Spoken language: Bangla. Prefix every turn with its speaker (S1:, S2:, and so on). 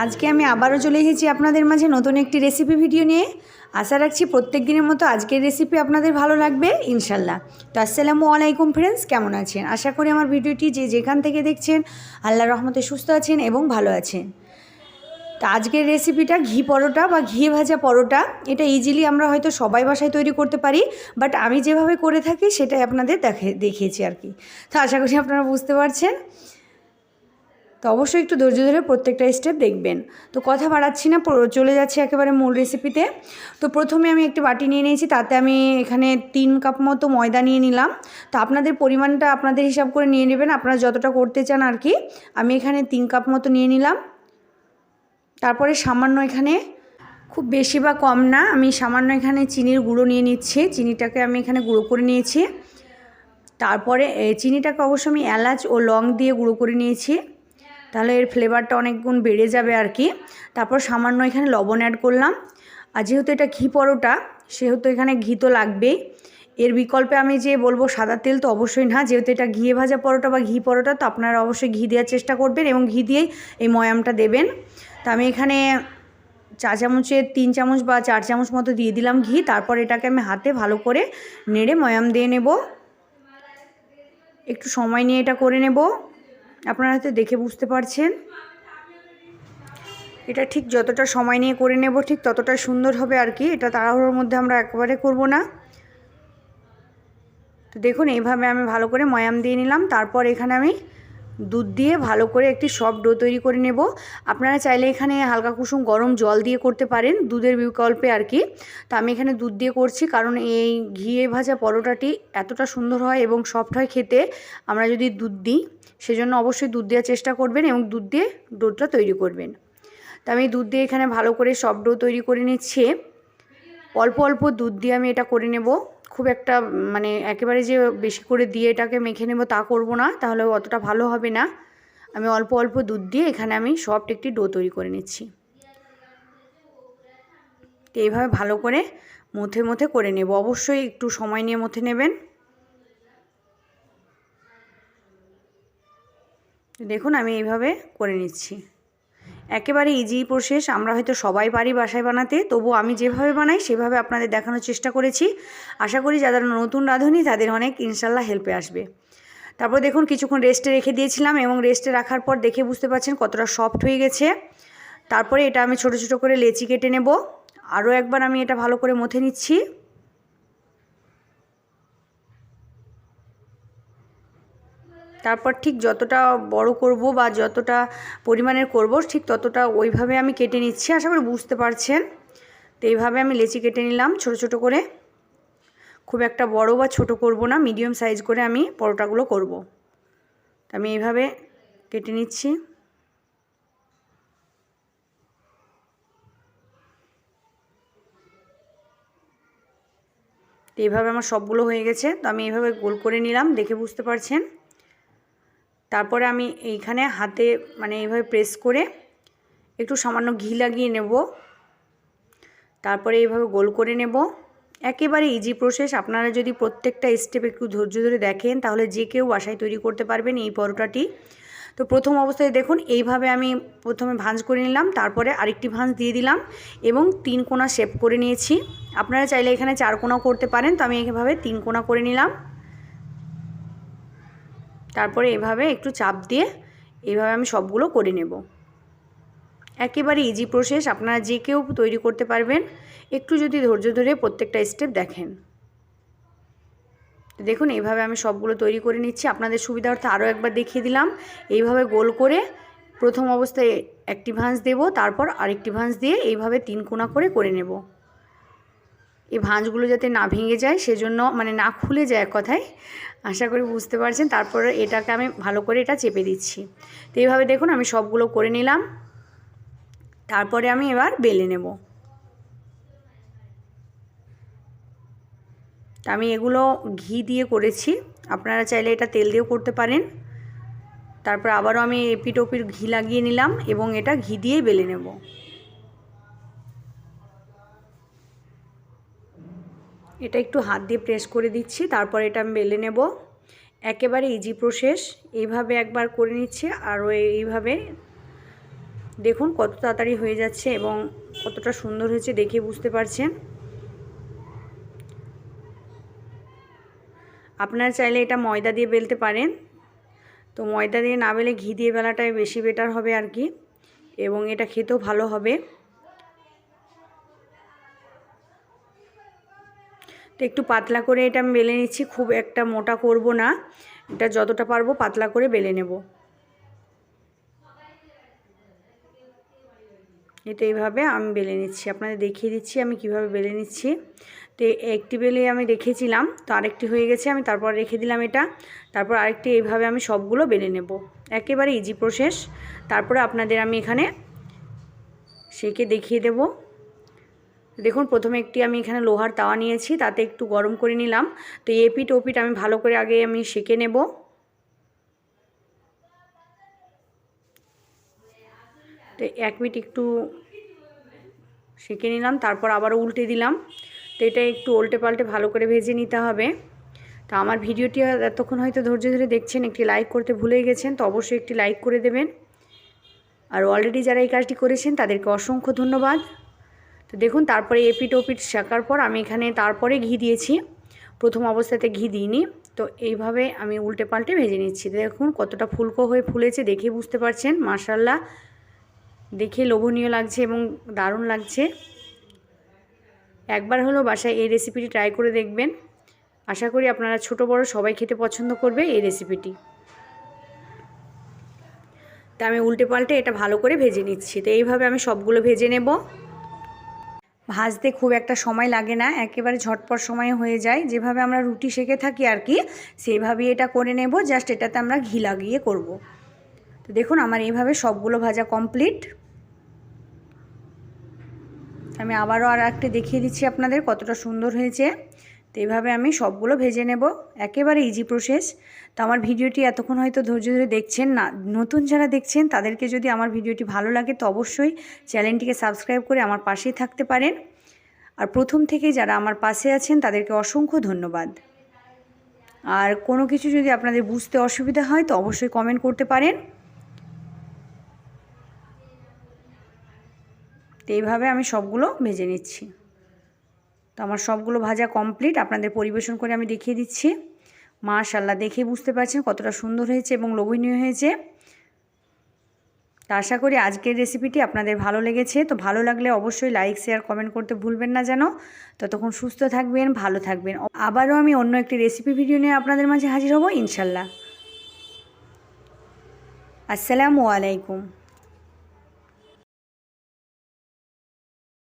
S1: আজকে আমি আবারও চলে এসেছি আপনাদের মাঝে নতুন একটি রেসিপি ভিডিও নিয়ে। আশা রাখছি প্রত্যেক দিনের মতো আজকের রেসিপি আপনাদের ভালো লাগবে, ইনশাল্লাহ। তো আসসালামু আলাইকুম ফ্রেন্ডস কেমন আছেন? আশা করি আমার ভিডিওটি যে যেখান থেকে দেখছেন আল্লাহ রহমতে সুস্থ আছেন এবং ভালো আছেন। তো আজকের রেসিপিটা ঘি পরোটা বা ঘি ভাজা পরোটা, এটা ইজিলি আমরা হয়তো সবাই বাসায় তৈরি করতে পারি বাট আমি যেভাবে করে থাকি সেটাই আপনাদের দেখে, দেখিয়েছি আর কি। তো আশা করি আপনারা বুঝতে পারছেন। তো অবশ্যই একটু ধৈর্য ধরে প্রত্যেকটা স্টেপ দেখবেন। তো কথা বাড়াচ্ছি না চলে যাচ্ছে একেবারে মূল রেসিপিতে তো। প্রথমে আমি একটি বাটি নিয়ে নিয়েছি, তাতে আমি এখানে তিন কাপ মতো ময়দা নিয়ে নিলাম। তো আপনাদের পরিমাণটা আপনাদের হিসাব করে নিয়ে নেবেন, আপনারা যতটা করতে চান আর কি। আমি এখানে তিন কাপ মতো নিয়ে নিলাম। তারপরে সামান্য এখানে, খুব বেশি বা কম না, আমি সামান্য এখানে চিনির গুঁড়ো নিয়ে নিচ্ছি। চিনিটাকে আমি এখানে গুঁড়ো করে নিয়েছি। তারপরে চিনিটাকে অবশ্য আমি এলাচ ও লং দিয়ে গুঁড়ো করে নিয়েছি। তাহলে এর ফ্লেভারটা অনেক গুণ বেড়ে যাবে আর কি। তারপর সামান্য এখানে লবণ অ্যাড করলাম। আর যেহেতু এটা ঘি পরোটা, সেহেতু এখানে ঘি তো লাগবেই। এর বিকল্পে আমি যে বলব সাদা তেল তো অবশ্যই না, যেহেতু এটা ঘিয়ে ভাজা পরোটা বা ঘি পরোটা, তো আপনারা অবশ্যই ঘি দেওয়ার চেষ্টা করবেন এবং ঘি দিয়েই এই ময়ামটা দেবেন। তো আমি এখানে চা চামচের তিন চামচ বা চার চামচ মতো দিয়ে দিলাম ঘি, তারপর এটাকে আমি হাতে ভালো করে নেড়ে ময়াম দিয়ে নেব। একটু সময় নিয়ে এটা করে নেব। আপনারা হয়তো দেখে বুঝতে পারছেন। এটা ঠিক যতটা সময় নিয়ে করে নেব, ঠিক ততটা সুন্দর হবে আর কি। এটা তাড়াহুড়োর মধ্যে আমরা একবারে করব না। তো দেখুন, এইভাবে আমি ভালো করে ময়াম দিয়ে নিলাম। তারপর এখানে আমি দুধ দিয়ে ভালো করে একটি সফট ডো তৈরি করে নেব। আপনারা চাইলে এখানে হালকা কুসুম গরম জল দিয়ে করতে পারেন দুধের বিকল্পে আর কি। তো আমি এখানে দুধ দিয়ে করছি কারণ এই ঘিয়ে ভাজা পরোটাটি এতটা সুন্দর হয় এবং সফট হয় খেতে। আমরা যদি দুধ দিই, সেজন্য অবশ্যই দুধ দেওয়ার চেষ্টা করবেন এবং দুধ দিয়ে ডোটা তৈরি করবেন। তো আমি দুধ দিয়ে এখানে ভালো করে সফট ডো তৈরি করে নিচ্ছি। অল্প অল্প দুধ দিয়ে আমি এটা করে নেব। খুব একটা মানে একেবারে যে বেশি করে দিয়ে এটাকে মেখে নেব তা করব না, তাহলে অতটা ভালো হবে না। আমি অল্প অল্প দুধ দিয়ে এখানে আমি সফট একটি ডো তৈরি করে নিচ্ছি। তো এইভাবে ভালো করে মথে মথে করে নেব। অবশ্যই একটু সময় নিয়ে মথে নেবেন। দেখুন আমি এইভাবে করে নিচ্ছি। একেবারে ইজি প্রসেস আমরা হয়তো সবাই পারি বাসায় বানাতে, তবু আমি যেভাবে বানাই, সেভাবে আপনাদের দেখানোর চেষ্টা করেছি। আশা করি যারা নতুন রাঁধুনি, তাদের অনেক ইনশাল্লাহ হেল্পে আসবে। তারপর দেখুন, কিছুক্ষণ রেস্টে রেখে দিয়েছিলাম এবং রেস্টে রাখার পর দেখে বুঝতে পারছেন কতটা সফট হয়ে গেছে। তারপরে এটা আমি ছোট ছোট করে লেচি কেটে নেব। আরও একবার আমি এটা ভালো করে মথে নিচ্ছি। তারপর ঠিক যতটা বড় করব বা যতটা পরিমাণের করব, ঠিক ততটা ওইভাবে আমি কেটে নিচ্ছি। আশা করি বুঝতে পারছেন। তো এইভাবে আমি লেচি কেটে নিলাম ছোট ছোট করে। খুব একটা বড় বা ছোট করব না, মিডিয়াম সাইজ করে আমি পরোটাগুলো করব। তো আমি এইভাবে কেটে নিচ্ছি। তো এইভাবে আমার সবগুলো হয়ে গেছে। তো আমি এইভাবে গোল করে নিলাম, দেখে বুঝতে পারছেন। তারপরে আমি এইখানে হাতে মানে এইভাবে প্রেস করে একটু সামান্য ঘি লাগিয়ে নেব। তারপরে এইভাবে গোল করে নেব। একেবারে ইজি প্রসেস আপনারা যদি প্রত্যেকটা স্টেপ একটু ধৈর্য ধরে দেখেন, তাহলে যে কেউ বাসায় তৈরি করতে পারবেন এই পরোটাটি। তো প্রথম অবস্থায় দেখুন, এইভাবে আমি প্রথমে ভাঁজ করে নিলাম, তারপরে আরেকটি ভাঁজ দিয়ে দিলাম এবং তিন কোনা শেপ করে নিয়েছি। আপনারা চাইলে এখানে চার কোনাও করতে পারেন, তো আমি এইভাবে তিন কোনা করে নিলাম। তারপরে এভাবে একটু চাপ দিয়ে এইভাবে আমি সবগুলো করে নেব। একেবারে ইজি প্রসেস আপনারা যে কেউ তৈরি করতে পারবেন। একটু যদি ধৈর্য ধরে প্রত্যেকটা স্টেপ দেখেন। দেখুন এইভাবে আমি সবগুলো তৈরি করে নিচ্ছি। আপনাদের সুবিধার্থে আরও একবার দেখিয়ে দিলাম। এইভাবে গোল করে প্রথম অবস্থায় একটি ভাঁজ দেব, তারপর আরেকটি ভাঁজ দিয়ে এইভাবে তিন কোনা করে করে নেব। এই ভাঁজগুলো যাতে না ভেঙে যায়, সেজন্য মানে না খুলে যায় কথায়, আশা করি বুঝতে পারছেন। তারপরে এটাকে আমি ভালো করে এটা চেপে দিচ্ছি। তো এইভাবে দেখুন, আমি সবগুলো করে নিলাম। তারপরে আমি এবার বেলে নেব। আমি এগুলো ঘি দিয়ে করেছি। আপনারা চাইলে এটা তেল দিয়েও করতে পারেন। তারপর আবারও আমি এপিট ওপিট ঘি লাগিয়ে নিলাম এবং এটা ঘি দিয়েই বেলে নেব। এটা একটু হাত দিয়ে প্রেস করে দিচ্ছি, তারপর এটা আমি বেলে নেব। একেবারে ইজি প্রসেস এইভাবে একবার করে নিচ্ছি আর এইভাবে দেখুন কত তাড়াতাড়ি হয়ে যাচ্ছে এবং কতটা সুন্দর হয়েছে দেখে বুঝতে পারছেন। আপনারা চাইলে এটা ময়দা দিয়ে বেলতে পারেন। তো ময়দা দিয়ে না বেলে ঘি দিয়ে বেলাটাই বেশি বেটার হবে আর কি, এবং এটা খেতেও ভালো হবে। তো একটু পাতলা করে এটা আমি বেলে নিচ্ছি, খুব একটা মোটা করব না। এটা যতটা পারব পাতলা করে বেলে নেব। এটা এইভাবে আমি বেলে নিচ্ছি। আপনাদের দেখিয়ে দিচ্ছি আমি কীভাবে বেলে নিচ্ছি। তো একটি বেলে আমি রেখেছিলাম, তো আরেকটি হয়ে গেছে, আমি তারপর রেখে দিলাম এটা। তারপর আরেকটি এইভাবে আমি সবগুলো বেলে নেব। একেবারে ইজি প্রসেস তারপরে আপনাদের আমি এখানে সেকে দেখিয়ে দেব। দেখুন, প্রথমে একটি আমি এখানে লোহার তাওয়া নিয়েছি, তাতে একটু গরম করে নিলাম। তো এপিট ওপিট আমি ভালো করে আগে আমি সেকে নেব। তো এক মিনিট একটু সেঁকে নিলাম, তারপর আবার উল্টে দিলাম। তো এটা একটু উল্টে পাল্টে ভালো করে ভেজে নিতে হবে। তো আমার ভিডিওটি এতক্ষণ হয়তো ধৈর্য ধরে দেখছেন, একটি লাইক করতে ভুলে গেছেন, তো অবশ্যই একটি লাইক করে দেবেন। আর অলরেডি যারা এই কাজটি করেছেন, তাদেরকে অসংখ্য ধন্যবাদ। তো দেখুন, তারপরে এপিট ওপিট শেখার পর আমি এখানে তারপরে ঘি দিয়েছি। প্রথম অবস্থাতে ঘি দিইনি। তো এইভাবে আমি উল্টে পাল্টে ভেজে নিচ্ছি। দেখুন, কতটা ফুলকো হয়ে ফুলেছে, দেখে বুঝতে পারছেন। মার্শাল্লাহ দেখে লোভনীয় লাগছে এবং দারুণ লাগছে। একবার হলো বাসায় এই রেসিপিটি ট্রাই করে দেখবেন। আশা করি আপনারা ছোট, বড় সবাই খেতে পছন্দ করবে এই রেসিপিটি। তা আমি উল্টে পাল্টে এটা ভালো করে ভেজে নিচ্ছি। তো এইভাবে আমি সবগুলো ভেজে নেব। ভাজতে খুব একটা সময় লাগে না, একেবারে ঝটপট সময় হয়ে যায়। যেভাবে আমরা রুটি সেকে থাকি আর কি, সেইভাবেই এটা করে নেব, জাস্ট এটাতে আমরা ঘি লাগিয়ে করব। তো দেখুন আমার এইভাবে সবগুলো ভাজা কমপ্লিট। আমি আবারও আর একটা দেখিয়ে দিচ্ছি আপনাদের কতটা সুন্দর হয়েছে। তো এইভাবে আমি সবগুলো ভেজে নেব। একেবারে ইজি প্রসেস তো আমার ভিডিওটি এতক্ষণ হয়তো ধৈর্য ধরে দেখছেন না, নতুন যারা দেখছেন তাদেরকে যদি আমার ভিডিওটি ভালো লাগে তো অবশ্যই চ্যানেলটিকে সাবস্ক্রাইব করে আমার পাশেই থাকতে পারেন। আর প্রথম থেকে যারা আমার পাশে আছেন তাদেরকে অসংখ্য ধন্যবাদ। আর কোনো কিছু যদি আপনাদের বুঝতে অসুবিধা হয় তো অবশ্যই কমেন্ট করতে পারেন। তো এইভাবে আমি সবগুলো ভেজে নিচ্ছি। তো আমার সবগুলো ভাজা কমপ্লিট আপনাদের পরিবেশন করে আমি দেখিয়ে দিচ্ছি। মাশাল্লাহ দেখে বুঝতে পারছেন কতটা সুন্দর হয়েছে এবং লোভনীয় হয়েছে। তা আশা করি আজকের রেসিপিটি আপনাদের ভালো লেগেছে। তো ভালো লাগলে অবশ্যই লাইক শেয়ার কমেন্ট করতে ভুলবেন না যেন। ততক্ষণ সুস্থ থাকবেন, ভালো থাকবেন। আবারও আমি অন্য একটি রেসিপি ভিডিও নিয়ে আপনাদের মাঝে হাজির হব ইনশাল্লাহ আসসালামু আলাইকুম।